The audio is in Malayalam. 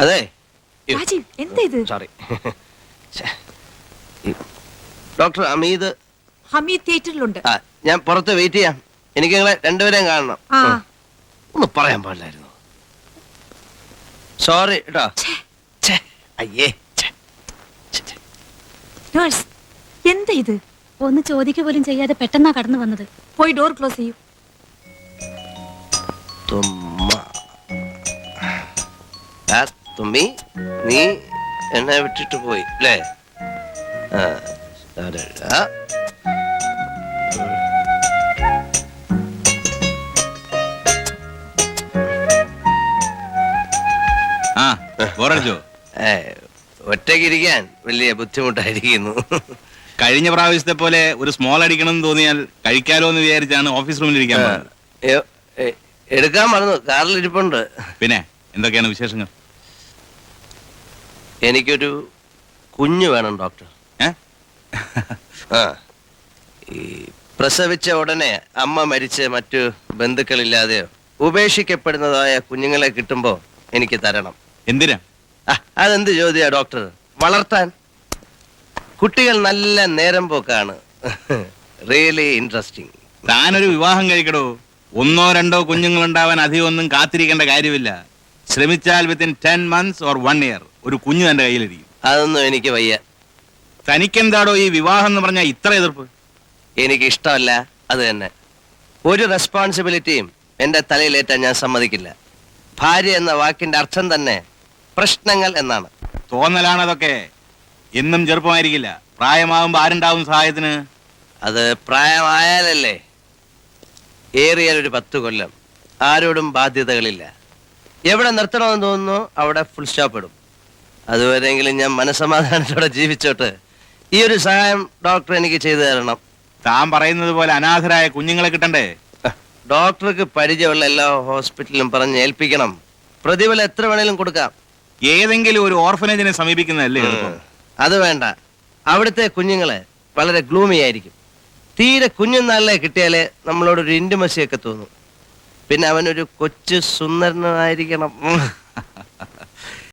അതെ. രാജീവ് എന്താ ഇത്? സോറി ഡോക്ടർ അമീദ് ഹമീദ് തിയേറ്ററിലുണ്ട്. ആ ഞാൻ പുറത്ത് വെയിറ്റ് ചെയ്യാം. എനിക്ക് നിങ്ങളെ രണ്ടുപേരെയും കാണണം. ആ. ഒന്ന് പറയാൻ പാടില്ലായിരുന്നു. സോറി കേട്ടോ ഛെ, അയ്യേ. ഛെ, ഛെ, ഛെ. നേഴ്സ് എന്താ ഇത്? ഒന്ന് ചോദിക്കുക പോലും ചെയ്യാതെ പെട്ടെന്നാ കടന്നു വന്നത്. പോയി ഡോർ ക്ലോസ് ചെയ്യൂ. തുമ്മ. ആ, തുമ്മി നീ എന്നെ വിട്ടിട്ട് പോയി അല്ലേ? ആ, ബോറടിച്ചോ? ഏ, ഒറ്റയ്ക്കിരിക്കാൻ വലിയ ബുദ്ധിമുട്ടായിരിക്കുന്നു. കഴിഞ്ഞ പ്രാവശ്യത്തെ പോലെ ഒരു സ്മോൾ അടിക്കണം എന്ന് തോന്നിയാൽ കഴിക്കാലോ എന്ന് വിചാരിച്ചാണ് ഓഫീസ് റൂമിൽ ഇരിക്കാൻ എടുക്കാൻ മറന്നു കാറിൽ ഇരിപ്പുണ്ട് പിന്നെ എന്തൊക്കെയാണ് വിശേഷങ്ങൾ? എനിക്കൊരു കുഞ്ഞു വേണം ഡോക്ടർ. ആ. ഈ പ്രസവിച്ച ഉടനെ അമ്മ മരിച്ച് മറ്റു ബന്ധുക്കളില്ലാതെയോ ഉപേക്ഷിക്കപ്പെടുന്നതായ കുഞ്ഞുങ്ങളെ കിട്ടുമ്പോ എനിക്ക് തരണം. എന്തിനാ? ആ, അതെന്ത് ചോദ്യാ ഡോക്ടർ? വളർത്താൻ? കുട്ടികൾ നല്ല നേരം പോക്കാണ്. Really interesting. താനൊരു വിവാഹം കഴിക്കടോ. ഒന്നോ രണ്ടോ കുഞ്ഞുങ്ങൾ ഉണ്ടാവാൻ അധികം ഒന്നും കാത്തിരിക്കേണ്ട കാര്യമില്ല. ശ്രമിച്ചാൽ within ten months or one year. ഒരു കുഞ്ഞു തന്റെ കയ്യിലിരിക്കും. അതൊന്നും എനിക്ക് വയ്യ. തനിക്കെന്താടോ ഈ വിവാഹം എന്ന് പറഞ്ഞാൽ ഇത്ര എതിർപ്പ്? എനിക്ക് ഇഷ്ടമല്ല അത് തന്നെ. ഒരു റെസ്പോൺസിബിലിറ്റിയും എന്റെ തലയിലേറ്റാൻ ഞാൻ സമ്മതിക്കില്ല. ഭാര്യ എന്ന വാക്കിന്റെ അർത്ഥം തന്നെ പ്രശ്നങ്ങൾ എന്നാണ്. തോന്നലാണ് അതൊക്കെ. എന്നും ചെറുപ്പമായിരിക്കില്ല. പ്രായമാകുമ്പോ ആരുണ്ടാവും സഹായത്തിന്? അത് പ്രായമായാലല്ലേ? ഏറിയാൽ ഒരു പത്ത് കൊല്ലം. ആരോടും ബാധ്യതകളില്ല. എവിടെ നിർത്തണമെന്ന് തോന്നുന്നു അവിടെ ഫുൾ സ്റ്റോപ്പ് ഇടും. അതുവരെയെങ്കിലും ഞാൻ മനസമാധാനത്തോടെ ജീവിച്ചോട്ട്. ഈ ഒരു സഹായം ഡോക്ടർ എനിക്ക് ചെയ്തു തരണം. താൻ പറയുന്നത് പോലെ അനാഥരായ കുഞ്ഞുങ്ങളെ കിട്ടണ്ടേ? ഡോക്ടർക്ക് പരിചയമുള്ള എല്ലാ ഹോസ്പിറ്റലിലും പറഞ്ഞ് ഏൽപ്പിക്കണം. പ്രതിഫലം എത്ര വേണേലും കൊടുക്കാം. ഏതെങ്കിലും ഒരു ഓർഫനേജിനെ സമീപിക്കുന്നതല്ലേ എളുപ്പം? അത് വേണ്ട. അവിടുത്തെ കുഞ്ഞുങ്ങളെ വളരെ ഗ്ലൂമി ആയിരിക്കും. തീരെ കുഞ്ഞു കുഞ്ഞുനാളിലെ കിട്ടിയാലേ നമ്മളോടൊരു ഇന്റിമസി ഒക്കെ തോന്നും. പിന്നെ അവനൊരു കൊച്ചു സുന്ദരനായിരിക്കണം.